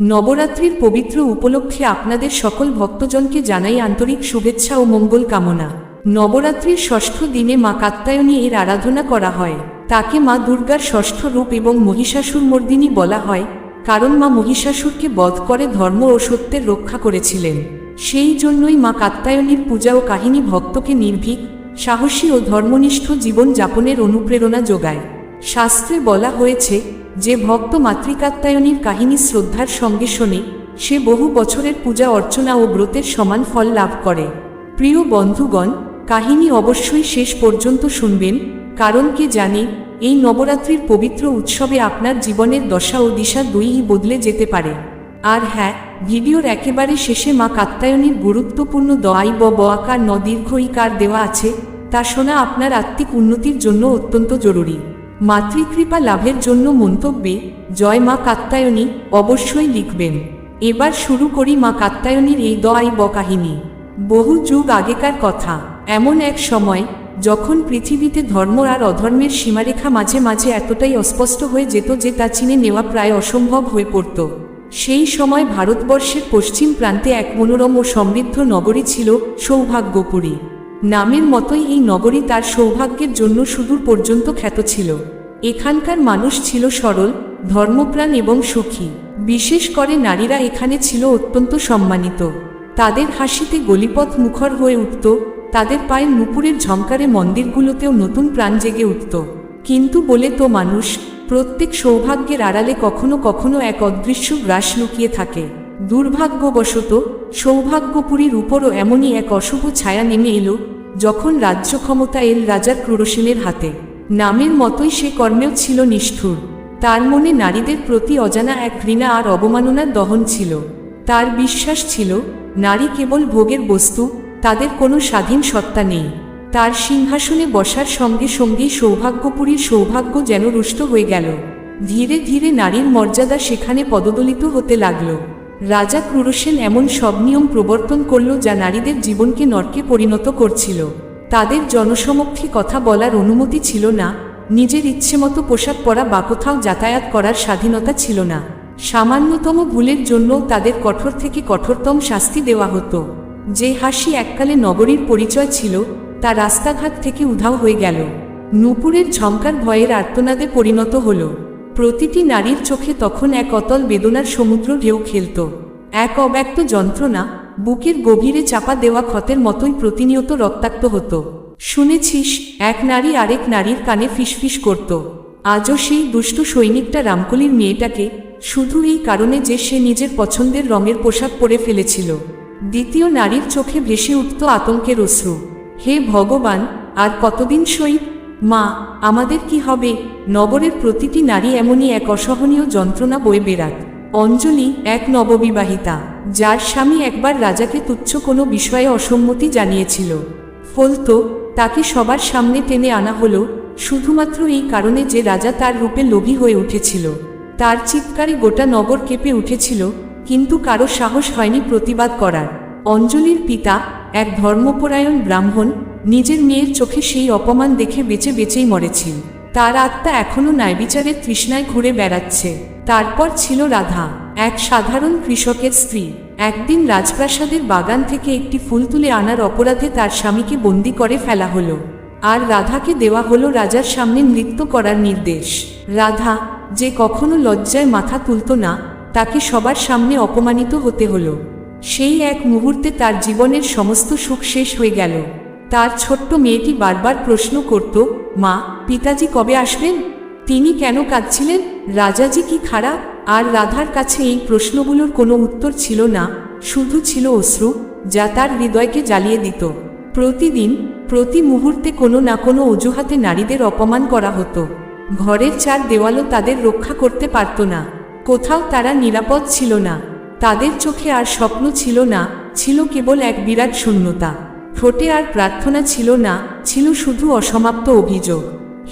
নবরাত্রির পবিত্র উপলক্ষে আপনাদের সকল ভক্তজনকে জানাই আন্তরিক শুভেচ্ছা ও মঙ্গল কামনা। নবরাত্রির ষষ্ঠ দিনে মা কাত্যায়নী এর আরাধনা করা হয়। তাকে মা দুর্গার ষষ্ঠ রূপ এবং মহিষাসুর মর্দিনী বলা হয়, কারণ মা মহিষাসুরকে বধ করে ধর্ম ও সত্যের রক্ষা করেছিলেন। সেই জন্যই মা কাত্যায়নীর পূজা ও কাহিনী ভক্তকে নির্ভীক, সাহসী ও ধর্মনিষ্ঠ জীবন যাপনের অনুপ্রেরণা যোগায়। শাস্ত্রে বলা হয়েছে যে ভক্ত মাতৃকাত্যায়নীর কাহিনী শ্রদ্ধার সঙ্গে শোনে, সে বহু বছরের পূজা অর্চনা ও ব্রতের সমান ফল লাভ করে। প্রিয় বন্ধুগণ, কাহিনী অবশ্যই শেষ পর্যন্ত শুনবেন, কারণ কে জানে, এই নবরাত্রির পবিত্র উৎসবে আপনার জীবনের দশা ও দিশা দুইই বদলে যেতে পারে। আর হ্যাঁ ভিডিওর একেবারে শেষে মা কাত্যায়নীর গুরুত্বপূর্ণ দয়াই ব বয়াকার ন দীর্ঘইকার দেওয়া আছে, তা শোনা আপনার আত্মিক উন্নতির জন্য অত্যন্ত জরুরি। মাতৃকৃপা লাভের জন্য মন্তব্যে, জয় মা কাত্যায়নী অবশ্যই লিখবেন। এবার শুরু করি মা কাত্যায়নীর এই দয়াই ব কাহিনী। বহু যুগ আগেকার কথা, এমন এক সময়, যখন পৃথিবীতে ধর্ম আর অধর্মের সীমারেখা মাঝে মাঝে এতটাই অস্পষ্ট হয়ে যেত যে তা চিনে নেওয়া প্রায় অসম্ভব হয়ে পড়ত। সেই সময় ভারতবর্ষের পশ্চিম প্রান্তে এক মনোরম ও সমৃদ্ধ নগরী ছিল সৌভাগ্যপুরী। নামের মতোই এই নগরী তার সৌভাগ্যের জন্য সুদূর পর্যন্ত খ্যাত ছিল। এখানকার মানুষ ছিল সরল, ধর্মপ্রাণ এবং সুখী। বিশেষ করে নারীরা এখানে ছিল অত্যন্ত সম্মানিত। তাদের হাসিতে গলিপথ মুখর হয়ে উঠত, তাদের পায়ের নুপুরের ঝংকারে মন্দিরগুলোতেও নতুন প্রাণ জেগে উঠত। কিন্তু বলে তো মানুষ, প্রত্যেক সৌভাগ্যের আড়ালে কখনো কখনো এক অদৃশ্য গ্রাস লুকিয়ে থাকে। দুর্ভাগ্যবশত, সৌভাগ্যপুরীর উপরও এমনই এক অশুভ ছায়া নেমে এলো, যখন রাজ্য ক্ষমতা এল রাজার ক্রুরসেনের হাতে। নামের মতোই সে কর্মেও ছিল নিষ্ঠুর। তার মনে নারীদের প্রতি অজানা এক ঘৃণা আর অবমাননার দহন ছিল। তার বিশ্বাস ছিল, নারী কেবল ভোগের বস্তু, তাদের কোনো স্বাধীন সত্তা নেই। তার সিংহাসনে বসার সঙ্গে সঙ্গেই সৌভাগ্যপুরীর সৌভাগ্য যেন রুষ্ট হয়ে গেল। ধীরে ধীরে নারীর মর্যাদা সেখানে পদদলিত হতে লাগল। রাজা ক্রুরসেন এমন সব নিয়ম প্রবর্তন করল যা নারীদের জীবনকে নরকে পরিণত করছিল। তাদের জনসমক্ষে কথা বলার অনুমতি ছিল না, নিজের ইচ্ছেমতো পোশাক পরা বা কোথাও যাতায়াত করার স্বাধীনতা ছিল না। সামান্যতম ভুলের জন্য তাদের কঠোর থেকে কঠোরতম শাস্তি দেওয়া হতো। যে হাসি এককালে নগরীর পরিচয় ছিল, তা রাস্তাঘাট থেকে উধাও হয়ে গেল। নূপুরের ঝমকার ভয়ের আর্তনাদে পরিণত হল। প্রতিটি নারীর চোখে তখন এক অতল বেদনার সমুদ্র ঢেউ খেলত। এক অব্যক্ত যন্ত্রণা, বুকের গভীরে চাপা দেওয়া ক্ষতের মতোই প্রতিনিয়ত রক্তাক্ত হতো। শুনেছিস, এক নারী আরেক নারীর কানে ফিসফিস করত। আজও সেই দুষ্টু সৈনিকটা রামকলির মেয়েটাকে শুধু এই কারণে যে সে নিজের পছন্দের রঙের পোশাক পরে ফেলেছিল। দ্বিতীয় নারীর চোখে ভেসে উঠত আতঙ্কের অশ্রু। হে ভগবান, আর কতদিন সই মা, আমাদের কি হবে? নগরের প্রতিটি নারী এমনই এক অসহনীয় যন্ত্রণা বয়ে বেড়াত অঞ্জলি, এক নববিবাহিতা, যার স্বামী একবার রাজাকে তুচ্ছ কোনো বিষয়ে অসম্মতি জানিয়েছিল। ফলতো তাকে সবার সামনে টেনে আনা হলো, শুধুমাত্র এই কারণে যে রাজা তার রূপে লোভী হয়ে উঠেছিল। তার চিৎকারে গোটা নগর কেঁপে উঠেছিল, কিন্তু কারও সাহস হয়নি প্রতিবাদ করার। অঞ্জলির পিতা, এক ধর্মপরায়ণ ব্রাহ্মণ নিজের মেয়ের চোখে সেই অপমান দেখে বেঁচে বেঁচেই মরেছিল। তার আত্মা এখনও ন্যায়বিচারের তৃষ্ণায় ঘুরে বেড়াচ্ছে। তারপর ছিল রাধা, এক সাধারণ কৃষকের স্ত্রী। একদিন রাজপ্রাসাদের বাগান থেকে একটি ফুল তুলে আনার অপরাধে তার স্বামীকে বন্দি করে ফেলা হলো। আর রাধাকে দেওয়া হলো রাজার সামনে নৃত্য করার নির্দেশ। রাধা, যে কখনো লজ্জায় মাথা তুলত না, তাকে সবার সামনে অপমানিত হতে হলো। সেই এক মুহূর্তে তার জীবনের সমস্ত সুখ শেষ হয়ে গেল। তার ছোট্ট মেয়েটি বারবার প্রশ্ন করত, মা, পিতাজি কবে আসবেন? তিনি কেন কাঁদছিলেন? রাজাজি কি খারাপ? আর রাধার কাছে এই প্রশ্নগুলোর কোনো উত্তর ছিল না, শুধু ছিল অশ্রু, যা তার হৃদয়কে জ্বালিয়ে দিত। প্রতিদিন, প্রতি মুহূর্তে কোনো না কোনো অজুহাতে নারীদের অপমান করা হতো। ঘরের চার দেওয়ালও তাদের রক্ষা করতে পারত না। কোথাও তারা নিরাপদ ছিল না। তাদের চোখে আর স্বপ্ন ছিল না, ছিল কেবল এক বিরাট শূন্যতা। ঠোঁটে আর প্রার্থনা ছিল না, ছিল শুধু অসমাপ্ত অভিযোগ।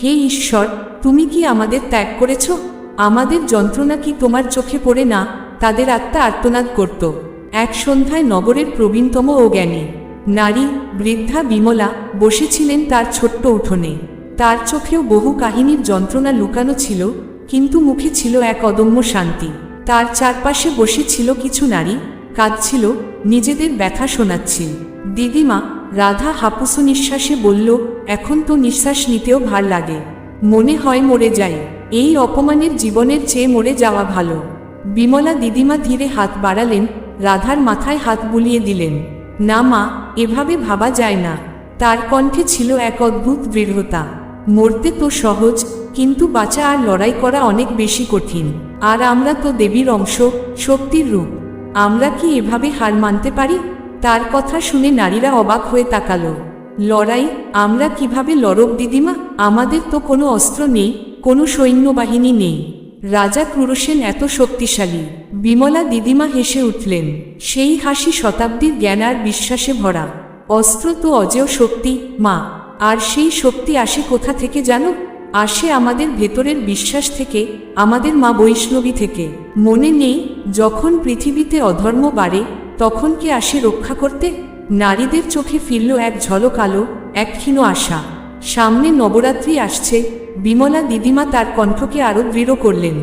হে ঈশ্বর, তুমি কি আমাদের ত্যাগ করেছ? আমাদের যন্ত্রণা কি তোমার চোখে পড়ে না? তাদের আত্মা আর্তনাদ করত। এক সন্ধ্যায় নগরের প্রবীণতম ও জ্ঞানী, নারী, বৃদ্ধা বিমলা বসেছিলেন তার ছোট্ট উঠোনে। তার চোখেও বহু কাহিনীর যন্ত্রণা লুকানো ছিল, কিন্তু মুখে ছিল এক অদম্য শান্তি। তার চারপাশে বসেছিল কিছু নারী, কাঁদছিল নিজেদের ব্যথা শোনাচ্ছিল দিদিমা রাধা হাপুসু নিঃশ্বাসে বলল, এখন তো নিঃশ্বাস নিতেও ভালো লাগে। মনে হয় মরে যাই। এই অপমানের জীবনের চেয়ে মরে যাওয়া ভালো। বিমলা দিদিমা ধীরে হাত বাড়ালেন, রাধার মাথায় হাত বুলিয়ে দিলেন, না মা, এভাবে ভাবা যায় না। তার কণ্ঠে ছিল এক অদ্ভুত দৃঢ়তা। মরতে তো সহজ, কিন্তু বাঁচা আর লড়াই করা অনেক বেশি কঠিন। আর আমরা তো দেবীর অংশ, শক্তির রূপ। আমরা কি এভাবে হার মানতে পারি? তার কথা শুনে নারীরা অবাক হয়ে তাকালো। লড়াই, আমরা কীভাবে লড়ব দিদিমা? আমাদের তো কোনো অস্ত্র নেই, কোনো সৈন্যবাহিনী নেই। রাজা ক্রুরসেন এত শক্তিশালী। বিমলা দিদিমা হেসে উঠলেন, সেই হাসি শতাব্দীর জ্ঞান আর বিশ্বাসে ভরা। অস্ত্র তো অজেয় শক্তি, মা। আর সেই শক্তি আসে কোথা থেকে জানো? আসে আমাদের ভেতরের বিশ্বাস থেকে, আমাদের মা বৈষ্ণবী থেকে। মনে নেই যখন পৃথিবীতে অধর্ম বাড়ে, তখন কে আসে রক্ষা করতে? নারীদের চোখে ফিরল এক ঝলক আলো, এক ক্ষীণ আশা। সামনে নবরাত্রি আসছে, বিমলা দিদিমা তার কণ্ঠকে আরও দৃঢ় করলেন।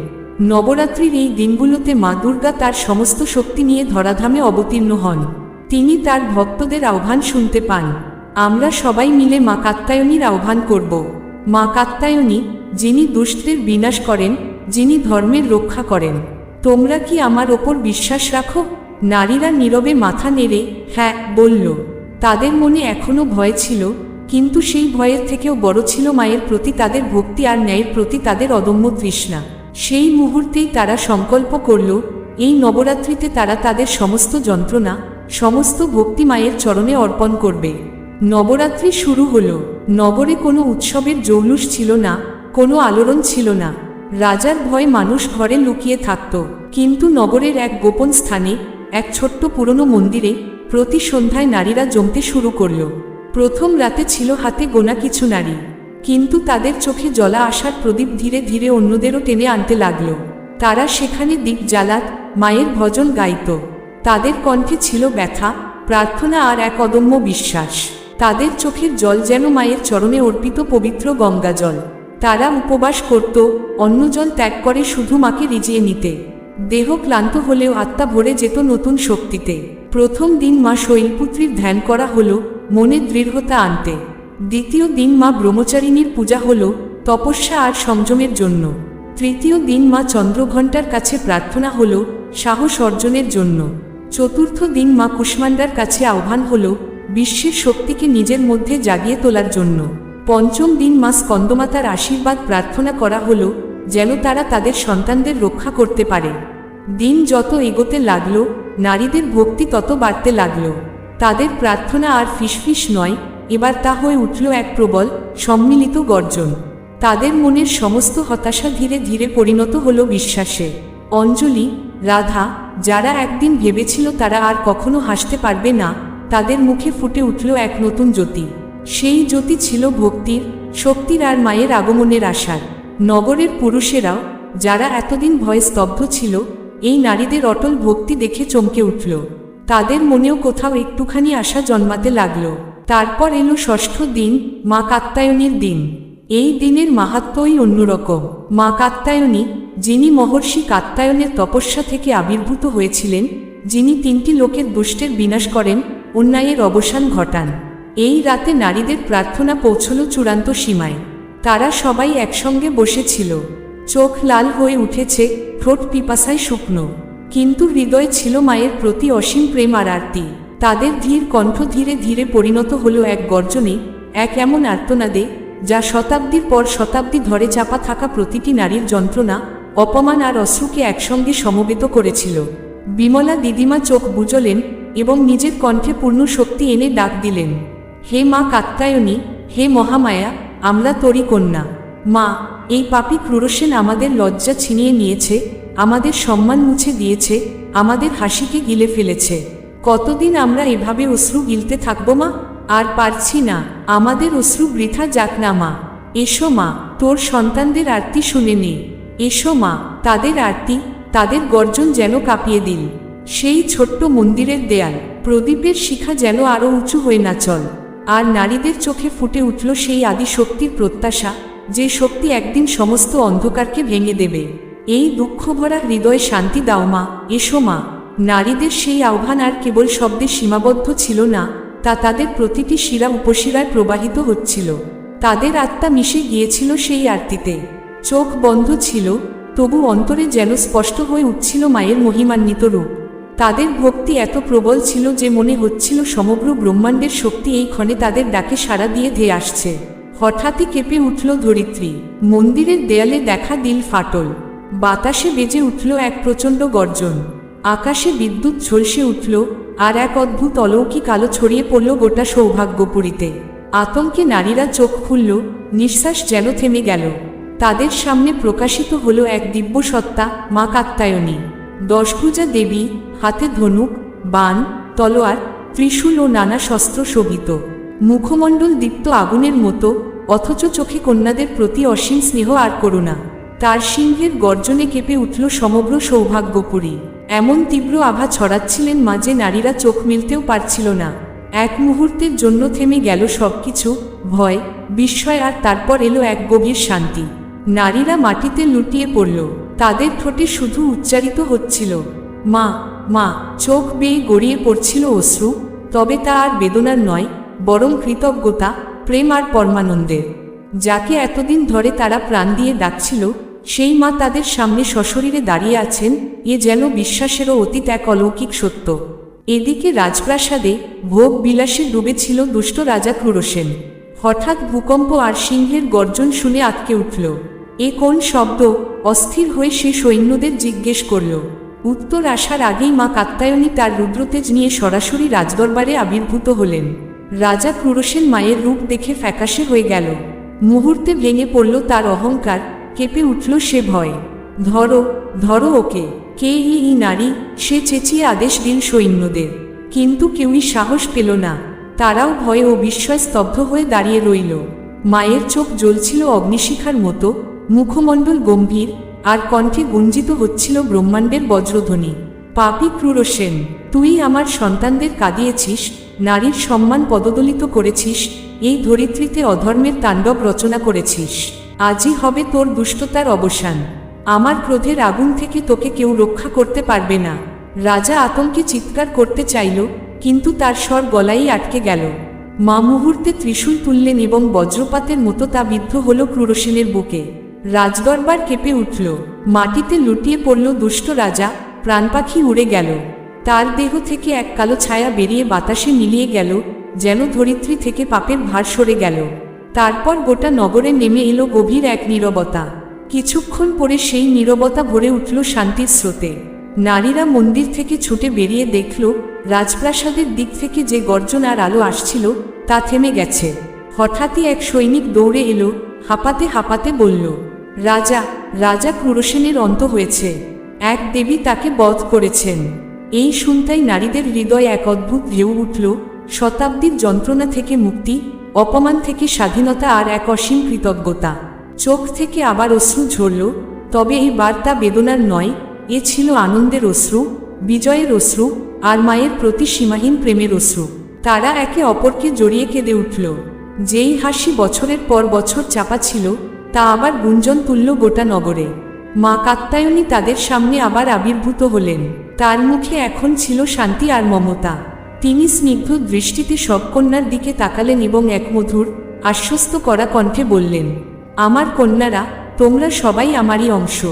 নবরাত্রির এই দিনগুলোতে মা দুর্গা তার সমস্ত শক্তি নিয়ে ধরাধামে অবতীর্ণ হন। তিনি তার ভক্তদের আহ্বান শুনতে পান। আমরা সবাই মিলে মা কাত্তায়নীর আহ্বান করব। মা কাত্তায়নী যিনি দুষ্টদের বিনাশ করেন, যিনি ধর্মের রক্ষা করেন। তোমরা কি আমার ওপর বিশ্বাস রাখো? নারীরা নীরবে মাথা নেড়ে হ্যাঁ বলল। তাদের মনে এখনও ভয় ছিল, কিন্তু সেই ভয়ের থেকেও বড় ছিল মায়ের প্রতি তাদের ভক্তি আর ন্যায়ের প্রতি তাদের অদম্য তৃষ্ণা। সেই মুহূর্তেই তারা সংকল্প করল, এই নবরাত্রিতে তারা তাদের সমস্ত যন্ত্রণা, সমস্ত ভক্তি মায়ের চরণে অর্পণ করবে। নবরাত্রি শুরু হলো। নগরে কোনো উৎসবের জৌলুস ছিল না, কোনো আলোড়ন ছিল না। রাজার ভয় মানুষ ঘরে লুকিয়ে থাকত। কিন্তু নগরের এক গোপন স্থানে, এক ছোট্ট পুরনো মন্দিরে প্রতি সন্ধ্যায় নারীরা জমতে শুরু করল। প্রথম রাতে ছিল হাতে গোনা কিছু নারী। কিন্তু তাদের চোখে জলা আসার প্রদীপ ধীরে ধীরে অন্যদেরও টেনে আনতে লাগল। তারা সেখানে দীপ জ্বালাত, মায়ের ভজন গাইত। তাদের কণ্ঠে ছিল ব্যথা, প্রার্থনা আর এক অদম্য বিশ্বাস। তাদের চোখের জল যেন মায়ের চরণে অর্পিত পবিত্র গঙ্গা জল তারা উপবাস করত অন্য জল ত্যাগ করে শুধু মাকে রিজিয়ে নিতে। দেহ ক্লান্ত হলেও আত্মা ভরে যেত নতুন শক্তিতে। প্রথম দিন মা শৈলপুত্রীর ধ্যান করা হলো, মনে দৃঢ়তা আনতে। দ্বিতীয় দিন মা ব্রহ্মচারিণীর পূজা হলো, তপস্যা আর সংযমের জন্য। তৃতীয় দিন মা চন্দ্রঘণ্টার কাছে প্রার্থনা হলো, সাহস অর্জনের জন্য। চতুর্থ দিন মা কুষ্মান্ডার কাছে আহ্বান হলো, বিশ্বের শক্তিকে নিজের মধ্যে জাগিয়ে তোলার জন্য। পঞ্চম দিন মা স্কন্দমাতার আশীর্বাদ প্রার্থনা করা হলো, যেন তারা তাদের সন্তানদের রক্ষা করতে পারে। দিন যত এগোতে লাগল, নারীদের ভক্তি তত বাড়তে লাগল। তাদের প্রার্থনা আর ফিসফিস নয়, এবার তা হয়ে উঠল এক প্রবল, সম্মিলিত গর্জন। তাদের মনের সমস্ত হতাশা ধীরে ধীরে পরিণত হলো বিশ্বাসে। অঞ্জলি, রাধা, যারা একদিন ভেবেছিল তারা আর কখনো হাসতে পারবে না, তাদের মুখে ফুটে উঠল এক নতুন জ্যোতি। সেই জ্যোতি ছিল ভক্তির, শক্তির আর মায়ের আগমনের আশার। নগরের পুরুষেরাও, যারা এতদিন ভয়ে স্তব্ধ ছিল, এই নারীদের অটল ভক্তি দেখে চমকে উঠল। তাদের মনেও কোথাও একটুখানি আশা জন্মাতে লাগল। তারপর এলো ষষ্ঠ দিন, মা কাত্তায়নীর দিন। এই দিনের মাহাত্মই অন্যরকম। মা কাত্তায়নী যিনি মহর্ষি কাত্তায়নের তপস্যা থেকে আবির্ভূত হয়েছিলেন, যিনি তিনটি লোকের দুষ্টের বিনাশ করেন, অন্যায়ের অবসান ঘটান। এই রাতে নারীদের প্রার্থনা পৌঁছল চূড়ান্ত সীমায়। তারা সবাই একসঙ্গে বসেছিল। চোখ লাল হয়ে উঠেছে ঠোঁট পিপাসায় শুকনো। কিন্তু হৃদয় ছিল মায়ের প্রতি অসীম প্রেম আর আরতি। তাদের ধীর কণ্ঠ ধীরে ধীরে পরিণত হলো এক গর্জনে, এক এমন আর্তনাদে, যা শতাব্দীর পর শতাব্দী ধরে চাপা থাকা প্রতিটি নারীর যন্ত্রণা, অপমান আর অশ্রুকে একসঙ্গে সমবেত করেছিল। বিমলা দিদিমা চোখ বুঝলেন এবং নিজের কণ্ঠে পূর্ণ শক্তি এনে ডাক দিলেন। হে মা কাত্তায়নী হে মহামায়া, আমরা তরি কন্যা। মা, এই পাপি ক্রুরসেন আমাদের লজ্জা ছিনিয়ে নিয়েছে, আমাদের সম্মান মুছে দিয়েছে, আমাদের হাসিকে গিলে ফেলেছে। কতদিন আমরা এভাবে অশ্রু গিলতে থাকব মা? আর পারছি না, আমাদের অশ্রু বৃথা যাক না মা। এসো মা, তোর সন্তানদের আরতি শুনে নে। এসো মা, তাদের আরতি, তাদের গর্জন যেন কাঁপিয়ে দিল। সেই ছোট্ট মন্দিরের দেয়াল, প্রদীপের শিখা যেন আরও উঁচু হয়ে না চল। আর নারীদের চোখে ফুটে উঠল সেই আদি শক্তির প্রত্যাশা যে শক্তি একদিন সমস্ত অন্ধকারকে ভেঙে দেবে। এই দুঃখভরা হৃদয়ে শান্তি দাও মা, এসো মা। নারীদের সেই আহ্বান আর কেবল শব্দে সীমাবদ্ধ ছিল না, তা তাদের প্রতিটি শিরা উপশিরায় প্রবাহিত হচ্ছিল। তাদের আত্মা মিশে গিয়েছিল সেই আরতিতে। চোখ বন্ধ ছিল, তবু অন্তরে যেন স্পষ্ট হয়ে উঠছিল মায়ের মহিমান্বিত রূপ। তাদের ভক্তি এত প্রবল ছিল যে মনে হচ্ছিল সমগ্র ব্রহ্মাণ্ডের শক্তি এই ক্ষণে তাদের ডাকে সাড়া দিয়ে ধেয়ে আসছে। হঠাৎই কেঁপে উঠল ধরিত্রী। মন্দিরের দেয়ালে দেখা দিল ফাটল। বাতাসে বেজে উঠল এক প্রচণ্ড গর্জন। আকাশে বিদ্যুৎ ঝলসে উঠল আর এক অদ্ভুত অলৌকিক আলো ছড়িয়ে পড়ল গোটা সৌভাগ্যপুরীতে। আতঙ্কে নারীরা চোখ খুলল, নিঃশ্বাস যেন থেমে গেল। তাদের সামনে প্রকাশিত হলো এক দিব্য সত্তা মা কাত্তায়নী দশভুজা দেবী হাতে ধনুক, বান, তলোয়ার, ত্রিশূল ও নানা শস্ত্র শোভিত। মুখমণ্ডল দীপ্ত আগুনের মতো, অথচ চোখে কন্যাদের প্রতি অসীম স্নেহ আর করুণা। তার সিংহের গর্জনে কেঁপে উঠল সমগ্র সৌভাগ্যপুরী। এমন তীব্র আভা ছড়াচ্ছিলেন মাঝে নারীরা চোখ মিলতেও পারছিল না। এক মুহূর্তের জন্য থেমে গেল সবকিছু, ভয়, বিস্ময় আর তারপর এলো এক গভীর শান্তি। নারীরা মাটিতে লুটিয়ে পড়ল। তাদের ঠোঁটে শুধু উচ্চারিত হচ্ছিল, মা মা, চোখ বেয়ে গড়িয়ে পড়ছিল অশ্রু, তবে তা আর বেদনার নয়, বরং কৃতজ্ঞতা, প্রেম আর পরমানন্দের। যাকে এতদিন ধরে তারা প্রাণ দিয়ে ডাকছিল, সেই মা তাদের সামনে সশরীরে দাঁড়িয়ে আছেন, এ যেন বিশ্বাসেরও অতীত এক অলৌকিক সত্য। এদিকে রাজপ্রাসাদে ভোগ বিলাসে ডুবেছিল দুষ্ট রাজা ক্রুরসেন। হঠাৎ ভূকম্প আর সিংহের গর্জন শুনে আটকে উঠল। এ কোন শব্দ? অস্থির হয়ে সে সৈন্যদের জিজ্ঞেস করল। উত্তর আসার আগেই মা কাত্তায়নী তার রুদ্রতেজ নিয়ে সরাসরি রাজদরবারে আবির্ভূত হলেন। রাজা ক্রুরসেন মায়ের রূপ দেখে ফ্যাকাশে হয়ে গেল। মুহূর্তে ভেঙে পড়ল তার অহংকার, কেঁপে উঠল সে ভয়। ধরো ধরো ওকে, কে ই নারী, সে চেঁচিয়ে আদেশ দিল সৈন্যদের। কিন্তু কেউই সাহস পেল না। তারাও ভয়ে ও বিস্ময় স্তব্ধ হয়ে দাঁড়িয়ে রইল। মায়ের চোখ জ্বলছিল অগ্নিশিখার মতো, মুখমণ্ডল গম্ভীর আর কণ্ঠে গুঞ্জিত হচ্ছিল ব্রহ্মাণ্ডের বজ্রধ্বনি। পাপি ক্রুরসেন তুই আমার সন্তানদের কাঁদিয়েছিস, নারীর সম্মান পদদলিত করেছিস, এই ধরিত্রীতে অধর্মের তাণ্ডব রচনা করেছিস। আজই হবে তোর দুষ্টতার অবসান। আমার ক্রোধের আগুন থেকে তোকে কেউ রক্ষা করতে পারবে না। রাজা আতঙ্কে চিৎকার করতে চাইল, কিন্তু তার স্বর গলায় আটকে গেল। মা মুহূর্তে ত্রিশূল তুললেন এবং বজ্রপাতের মতো তা বিদ্ধ হল ক্রুরসেনের বুকে। রাজদরবার কেঁপে উঠল। মাটিতে লুটিয়ে পড়ল দুষ্ট রাজা, প্রাণপাখি উড়ে গেল। তার দেহ থেকে এক কালো ছায়া বেরিয়ে বাতাসে মিলিয়ে গেল, যেন ধরিত্রী থেকে পাপের ভার সরে গেল। তারপর গোটা নগরে নেমে এলো গভীর এক নীরবতা। কিছুক্ষণ পরে সেই নীরবতা ভরে উঠল শান্তির স্রোতে। নারীরা মন্দির থেকে ছুটে বেরিয়ে দেখল, রাজপ্রাসাদের দিক থেকে যে গর্জন আর আলো আসছিল, তা থেমে গেছে। হঠাৎই এক সৈনিক দৌড়ে এলো, হাঁপাতে হাঁপাতে বলল রাজা রাজা ক্রুরসেনের অন্ত হয়েছে। এক দেবী তাকে বধ করেছেন। এই শুনতাই নারীদের হৃদয় এক অদ্ভুত ঢেউ উঠল। শতাব্দীর যন্ত্রণা থেকে মুক্তি, অপমান থেকে স্বাধীনতা আর এক অসীম কৃতজ্ঞতা। চোখ থেকে আবার অশ্রু ঝরল, তবে এই বার্তা বেদনার নয়, এ ছিল আনন্দের অশ্রু, বিজয়ের অশ্রু, আর মায়ের প্রতি সীমাহীন প্রেমের অশ্রু। তারা একে অপরকে জড়িয়ে কেঁদে উঠল। যেই হাসি বছরের পর বছর চাপা ছিল তা আবার গুঞ্জন তুলল গোটা নগরে। মা কাত্তায়নী তাদের সামনে আবার আবির্ভূত হলেন। তার মুখে এখন ছিল শান্তি আর মমতা। তিনি স্নিগ্ধ দৃষ্টিতে সব কন্যার দিকে তাকালেন এবং এক মধুর, আশ্বস্ত করা কণ্ঠে বললেন, আমার কন্যারা, তোমরা সবাই আমারই অংশ।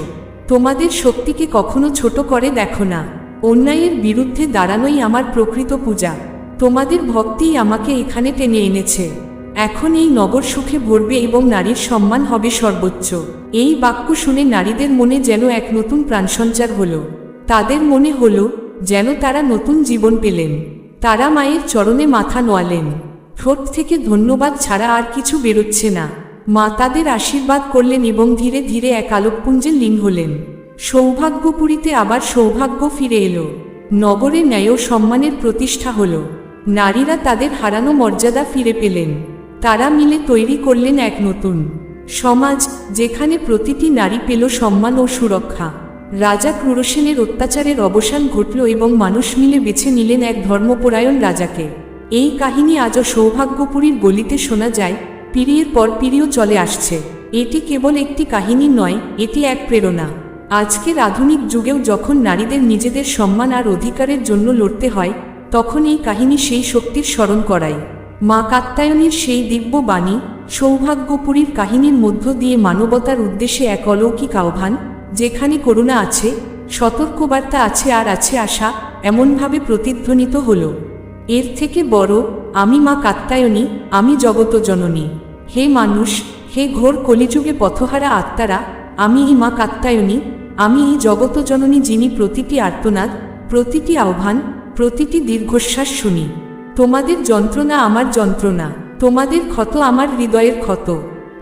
তোমাদের শক্তিকে কখনো ছোট করে দেখো না। অন্যায়ের বিরুদ্ধে দাঁড়ানোই আমার প্রকৃত পূজা। তোমাদের ভক্তিই আমাকে এখানে টেনে এনেছে। এখন এই নগর সুখে ভরবে এবং নারীর সম্মান হবে সর্বোচ্চ। এই বাক্য শুনে নারীদের মনে যেন এক নতুন প্রাণসঞ্চার হলো। তাদের মনে হলো যেন তারা নতুন জীবন পেলেন। তারা মায়ের চরণে মাথা নোয়ালেন। ঠোঁট থেকে ধন্যবাদ ছাড়া আর কিছু বেরোচ্ছে না। মা তাদের আশীর্বাদ করলেন এবং ধীরে ধীরে এক আলোকপুঞ্জে লীন হলেন। সৌভাগ্যপুরীতে আবার সৌভাগ্য ফিরে এলো। নগরে ন্যায় সম্মানের প্রতিষ্ঠা হলো। নারীরা তাদের হারানো মর্যাদা ফিরে পেলেন। তারা মিলে তৈরি করলেন এক নতুন সমাজ যেখানে প্রতিটি নারী পেল সম্মান ও সুরক্ষা। রাজা ক্রুরসেনের অত্যাচারের অবসান ঘটল এবং মানুষ মিলে বেছে নিলেন এক ধর্মপরায়ণ রাজাকে। এই কাহিনী আজও সৌভাগ্যপুরীর গলিতে শোনা যায় পিড়িয়ের পর পিড়িও চলে আসছে। এটি কেবল একটি কাহিনী নয়, এটি এক প্রেরণা। আজকের আধুনিক যুগেও যখন নারীদের নিজেদের সম্মান আর অধিকারের জন্য লড়তে হয়, তখন এই কাহিনী সেই শক্তির স্মরণ করায়। মা কাত্তায়নীর সেই দিব্য বাণী সৌভাগ্যপুরীর কাহিনীর মধ্য দিয়ে মানবতার উদ্দেশ্যে এক অলৌকিক আহ্বান, যেখানে করুণা আছে, সতর্কবার্তা আছে আর আছে আশা, এমনভাবে প্রতিধ্বনিত হল। এর থেকে বড়, আমি মা কাত্তায়নী আমি জগত জননী হে মানুষ, হে ঘোর কলিযুগে পথহারা আত্মারা, আমি এই মা কাত্তায়নী আমি এই জগত জননী যিনি প্রতিটি আর্তনাদ, প্রতিটি আহ্বান, প্রতিটি দীর্ঘশ্বাস শুনি। তোমাদের যন্ত্রণা আমার যন্ত্রণা, তোমাদের ক্ষত আমার হৃদয়ের ক্ষত।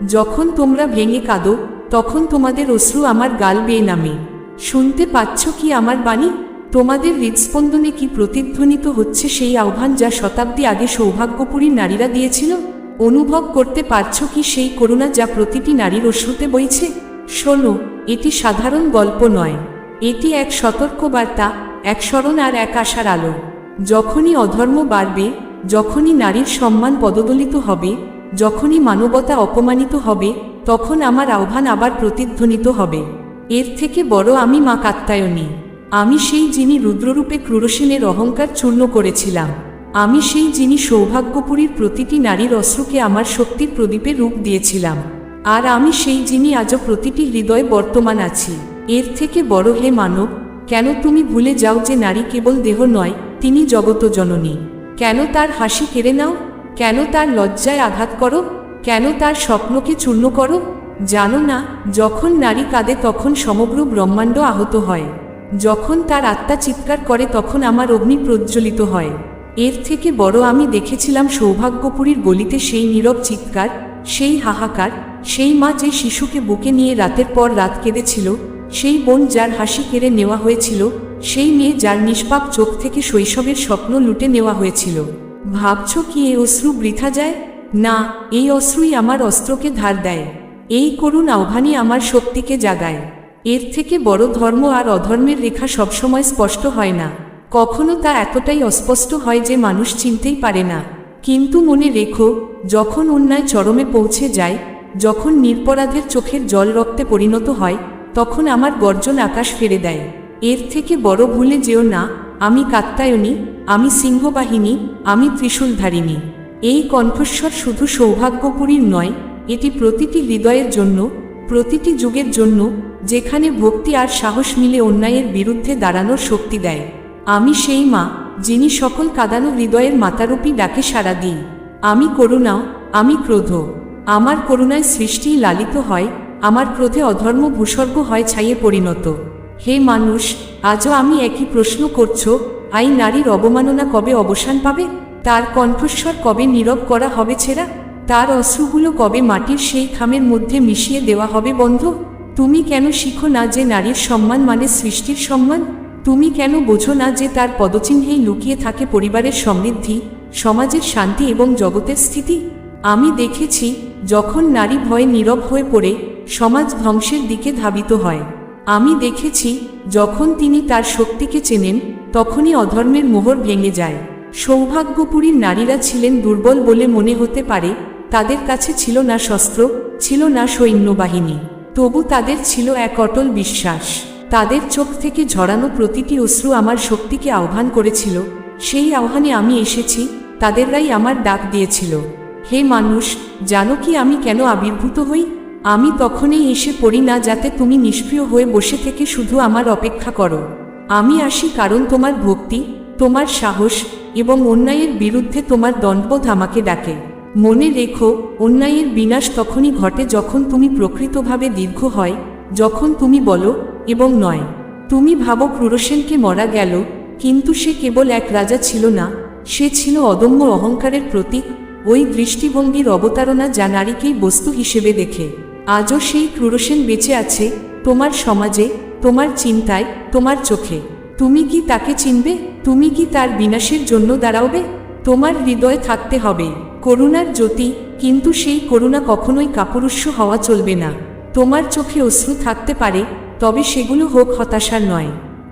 যখন তোমরা ভেঙে কাঁদো, তখন তোমাদের অশ্রু আমার গাল বেয়ে নামে। শুনতে পাচ্ছ কি আমার বাণী? তোমাদের হৃদস্পন্দনে কি প্রতিধ্বনিত হচ্ছে সেই আহ্বান যা শতাব্দী আগে সৌভাগ্যপুরী নারীরা দিয়েছিল? অনুভব করতে পারছ কি সেই করুণা যা প্রতিটি নারীর অশ্রুতে বইছে? শোনো, এটি সাধারণ গল্প নয়। এটি এক সতর্কবার্তা, এক স্মরণ আর এক আশার আলো। যখনই অধর্ম বাড়বে, যখনই নারীর সম্মান পদদলিত হবে, যখনই মানবতা অপমানিত হবে, তখন আমার আহ্বান আবার প্রতিধ্বনিত হবে। এর থেকে বড় আমি মা কাত্তায়নী আমি সেই যিনি রুদ্ররূপে ক্রুরসেনের অহংকার চূর্ণ করেছিলাম। আমি সেই যিনি সৌভাগ্যপুরীর প্রতিটি নারীর অস্ত্রকে আমার শক্তির প্রদীপে রূপ দিয়েছিলাম। আর আমি সেই যিনি আজও প্রতিটি হৃদয়ে বর্তমান আছি। এর থেকে বড় হে মানব, কেন তুমি ভুলে যাও যে নারী কেবল দেহ নয় তিনি জগত জননী কেন তার হাসি কেড়ে নাও? কেন তার লজ্জায় আঘাত করো? কেন তার স্বপ্নকে চূর্ণ করো? জানো না, যখন নারী কাঁদে তখন সমগ্র ব্রহ্মাণ্ড আহত হয়। যখন তার আত্মা চিৎকার করে তখন আমার অগ্নি প্রজ্বলিত হয়। এর থেকে বড় আমি দেখেছিলাম সৌভাগ্যপুরীর গলিতে সেই নীরব চিৎকার, সেই হাহাকার, সেই মা যে শিশুকে বুকে নিয়ে রাতের পর রাত কেঁদেছিল, সেই বোন যার হাসি কেড়ে নেওয়া হয়েছিল সেই মেয়ে যার নিষ্পাপ চোখ থেকে শৈশবের স্বপ্ন লুটে নেওয়া হয়েছিল। ভাবছ কি এই অশ্রু বৃথা যায়? না, এই অশ্রুই আমার অস্ত্রকে ধার দেয়। এই করুণ আহ্বানই আমার শক্তিকে জাগায়। এর থেকে বড় ধর্ম আর অধর্মের রেখা সবসময় স্পষ্ট হয় না। কখনো তা এতটাই অস্পষ্ট হয় যে মানুষ চিনতেই পারে না। কিন্তু মনে রেখো, যখন অন্যায় চরমে পৌঁছে যায়, যখন নিরপরাধের চোখের জল রক্তে পরিণত হয়, তখন আমার গর্জন আকাশ ফেরে দেয়। এর থেকে বড় ভুলে যেও না, আমি কাত্তায়নী আমি সিংহবাহিনী, আমি ত্রিশূলধারিণী। এই কণ্ঠস্বর শুধু সৌভাগ্যপুরীর নয়, এটি প্রতিটি হৃদয়ের জন্য, প্রতিটি যুগের জন্য, যেখানে ভক্তি আর সাহস মিলে অন্যায়ের বিরুদ্ধে দাঁড়ানোর শক্তি দেয়। আমি সেই মা, যিনি সকল কাদানো হৃদয়ের মাতারূপী ডাকে সাড়া দিই। আমি করুণা আমি ক্রোধ আমার করুণায় সৃষ্টি লালিত হয়, আমার ক্রোধে অধর্ম ভূস্বর্গ হয় ছাইয়ে পরিণত। হে মানুষ, আজও আমি একই প্রশ্ন করছ, আই নারীর অবমাননা কবে অবসান পাবে? তার কণ্ঠস্বর কবে নীরব করা হবে ছেঁড়া? তার অশ্রুগুলো কবে মাটির সেই খামের মধ্যে মিশিয়ে দেওয়া হবে বন্ধ? তুমি কেন শিখো না যে নারীর সম্মান মানে সৃষ্টির সম্মান? তুমি কেন বোঝো না যে তার পদচিহ্নেই লুকিয়ে থাকে পরিবারের সমৃদ্ধি, সমাজের শান্তি এবং জগতের স্থিতি? আমি দেখেছি, যখন নারী ভয়ে নীরব হয়ে পড়ে, সমাজ ধ্বংসের দিকে ধাবিত হয়। আমি দেখেছি, যখন তিনি তার শক্তিকে চেনেন, তখনই অধর্মের মোহর ভেঙে যায়। সৌভাগ্যপুরীর নারীরা ছিলেন দুর্বল বলে মনে হতে পারে, তাদের কাছে ছিল না শস্ত্র, ছিল না সৈন্যবাহিনী। তবু তাদের ছিল এক অটল বিশ্বাস। তাদের চোখ থেকে ঝরানো প্রতিটি অশ্রু আমার শক্তিকে আহ্বান করেছিল, সেই আহ্বানে আমি এসেছি, তাদেররাই আমার ডাক দিয়েছিল। হে মানুষ, জানো কি আমি কেন আবির্ভূত হই? আমি তখনই এসে পড়ি না যাতে তুমি নিষ্ক্রিয় হয়ে বসে থেকে শুধু আমার অপেক্ষা করো। আমি আসি কারণ তোমার ভক্তি, তোমার সাহস এবং অন্যায়ের বিরুদ্ধে তোমার দণ্ডবোধ আমাকে ডাকে। মনে রেখো, অন্যায়ের বিনাশ তখনই ঘটে যখন তুমি প্রকৃতভাবে দীর্ঘ হয়, যখন তুমি বলো এবং নয়। তুমি ভাবো ক্রুরসেনকে মরা গেল, কিন্তু সে কেবল এক রাজা ছিল না, সে ছিল অদম্য অহংকারের প্রতীক, ওই দৃষ্টিভঙ্গির অবতারণা যা নারীকেই বস্তু হিসেবে দেখে। আজও সেই ক্রুরসেন বেঁচে আছে তোমার সমাজে, তোমার চিন্তায়, তোমার চোখে। তুমি কি তাকে চিনবে? তুমি কি তার বিনাশের জন্য দাঁড়াবে তোমার হৃদয়ে থাকতে হবে। করুণার জ্যোতি, কিন্তু সেই করুণা কখনোই কাপুরুষ্য হওয়া চলবে না। তোমার চোখে অশ্রু থাকতে পারে, তবে সেগুলো হোক হতাশার নয়।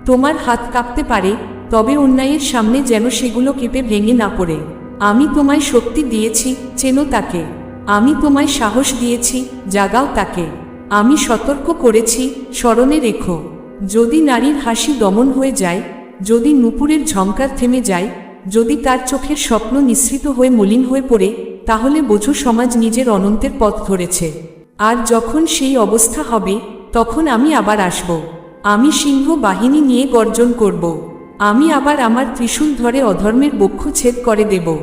তোমার হাত কাঁপতে পারে, তবে অন্যায়ের সামনে যেন সেগুলো কেঁপে ভেঙে না পড়ে। আমি তোমায় শক্তি দিয়েছি, চেনো তাকে। আমি তোমায় সাহস দিয়েছি, জাগাও তাকে। আমি সতর্ক করেছি, স্মরণে রেখো। যদি নারীর হাসি দমন হয়ে যায়, যদি নুপুরের ঝঙ্কার থেমে যায়, যদি তার চোখের স্বপ্ন নিঃসৃত হয়ে মলিন হয়ে পড়ে, তাহলে বোঝো সমাজ নিজের অনন্তের পথ ধরেছে। আর যখন সেই অবস্থা হবে, তখন আমি আবার আসব। আমি সিংহ বাহিনী নিয়ে গর্জন করব। আমি আবার আমার ত্রিশূল ধরে অধর্মের বক্ষ ছেদ করে দেব।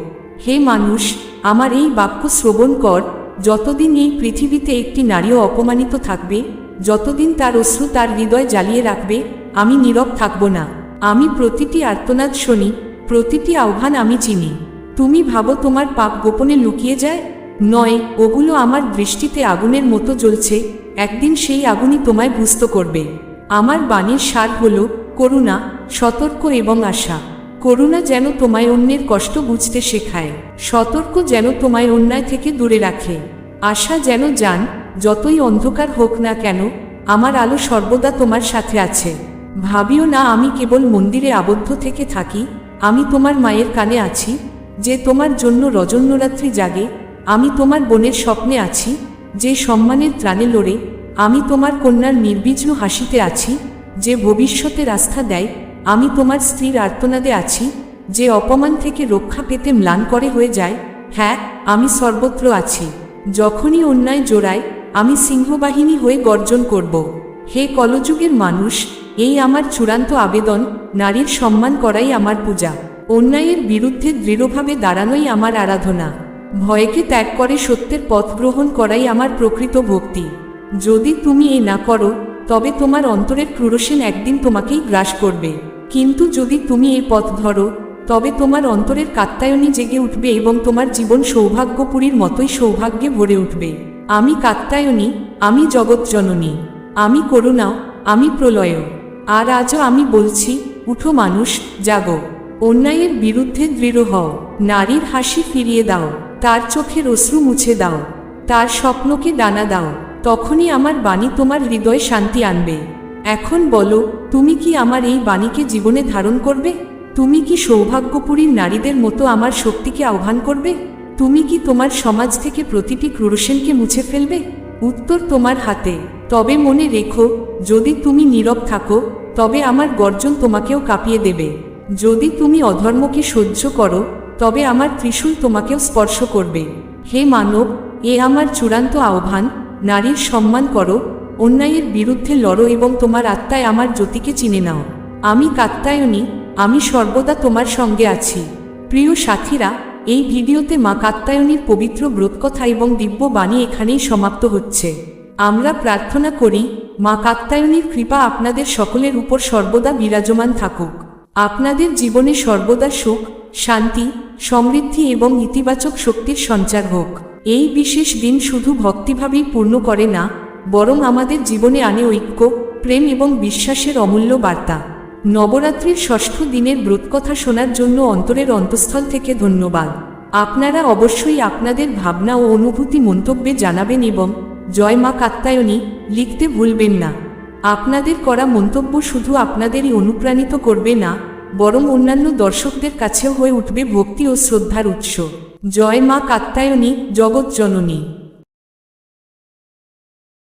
হে মানুষ আমার এই বাক্য শ্রবণ কর, যতদিন এই পৃথিবীতে একটি নারীও অপমানিত থাকবে, যতদিন তার অশ্রু তার হৃদয় জ্বালিয়ে রাখবে, আমি নীরব থাকব না। আমি প্রতিটি আর্তনাদ শুনি, প্রতিটি আহ্বান আমি চিনি। তুমি ভাবো তোমার পাপ গোপনে লুকিয়ে যায়? নয়, ওগুলো আমার দৃষ্টিতে আগুনের মতো জ্বলছে, একদিন সেই আগুনই তোমায় বুঝতে করবে। আমার বাণীর সার হল করুণা, সতর্ক এবং আশা। করুণা যেন তোমায় অন্যের কষ্ট বুঝতে শেখায়, সতর্ক যেন তোমায় অন্যায় থেকে দূরে রাখে। আশা যেন যান যতই অন্ধকার হোক না কেন, আমার আলো সর্বদা তোমার সাথে আছে। ভাবিও না আমি কেবল মন্দিরে আবদ্ধ থেকে থাকি, আমি তোমার মায়ের কানে আছি, যে তোমার জন্য রজন্যরাত্রি জাগে, আমি তোমার বোনের স্বপ্নে আছি, যে সম্মানের ত্রাণে লড়ে, আমি তোমার কন্যার নির্বিঘ্ন হাসিতে আছি, যে ভবিষ্যতে রাস্তা দেয় আমি তোমার স্ত্রীর আর্তনাদে আছি, যে অপমান থেকে রক্ষা পেতে ম্লান করে হয়ে যায়। হ্যাঁ আমি সর্বত্র আছি। যখনই অন্যায় জোড়ায়, আমি সিংহবাহিনী হয়ে গর্জন করব। হে কলযুগের মানুষ, এই আমার চূড়ান্ত আবেদন, নারীর সম্মান করাই আমার পূজা। অন্যায়ের বিরুদ্ধে দৃঢ়ভাবে দাঁড়ানোই আমার আরাধনা। ভয়কে ত্যাগ করে সত্যের পথ গ্রহণ করাই আমার প্রকৃত ভক্তি। যদি তুমি এ না করো, তবে তোমার অন্তরের ক্রুরসেন একদিন তোমাকেই গ্রাস করবে। কিন্তু যদি তুমি এই পথ ধরো, তবে তোমার অন্তরের কাত্তায়নী জেগে উঠবে এবং তোমার জীবন সৌভাগ্যপুরীর মতোই সৌভাগ্যে ভরে উঠবে। আমি কাত্তায়নী আমি জগৎজননী, আমি করুণা, আমি প্রলয়। আর আজও আমি বলছি, উঠো মানুষ, জাগো। অন্যায়ের বিরুদ্ধে দৃঢ় হও, নারীর হাসি ফিরিয়ে দাও, তার চোখের অশ্রু মুছে দাও, তার স্বপ্নকে ডানা দাও, তখনই আমার বাণী তোমার হৃদয়ে শান্তি আনবে। এখন বলো, তুমি কি আমার এই বাণীকে জীবনে ধারণ করবে? তুমি কি সৌভাগ্যপুরীর নারীদের মতো আমার শক্তিকে আহ্বান করবে? তুমি কি তোমার সমাজ থেকে প্রতিটি ক্রুরসেনকে মুছে ফেলবে? উত্তর তোমার হাতে। তবে মনে রেখো, যদি তুমি নীরব থাকো, তবে আমার গর্জন তোমাকেও কাঁপিয়ে দেবে। যদি তুমি অধর্মকে সহ্য করো, তবে আমার ত্রিশূল তোমাকেও স্পর্শ করবে। হে মানব, এ আমার চূড়ান্ত আহ্বান, নারীর সম্মান করো অন্যায়ের বিরুদ্ধে লড়ো এবং তোমার আত্মায় আমার জ্যোতিকে চিনে নাও। আমি কাত্তায়নী, আমি সর্বদা তোমার সঙ্গে আছি। প্রিয় সাথীরা, এই ভিডিওতে মা কাত্তায়নীর পবিত্র ব্রতকথা এবং দিব্য বাণী এখানেই সমাপ্ত হচ্ছে। আমরা প্রার্থনা করি, মা কাত্তায়নীর কৃপা আপনাদের সকলের উপর সর্বদা বিরাজমান থাকুক। আপনাদের জীবনে সর্বদা সুখ, শান্তি, সমৃদ্ধি এবং ইতিবাচক শক্তির সঞ্চার হোক। এই বিশেষ দিন শুধু ভক্তিভাবেই পূর্ণ করে না বরং আমাদের জীবনে আনে ঐক্য, প্রেম এবং বিশ্বাসের অমূল্য বার্তা। নবরাত্রির ষষ্ঠ দিনের ব্রতকথা শোনার জন্য অন্তরের অন্তঃস্থল থেকে ধন্যবাদ। আপনারা অবশ্যই আপনাদের ভাবনা ও অনুভূতি মন্তব্যে জানাবেন এবং জয় মা কাত্তায়নী লিখতে ভুলবেন না। আপনাদের করা মন্তব্য শুধু আপনাদেরই অনুপ্রাণিত করবে না, বরং অন্যান্য দর্শকদের কাছেও হয়ে উঠবে ভক্তি ও শ্রদ্ধার উৎস। জয় মা কাত্তায়নী জগৎ জননী।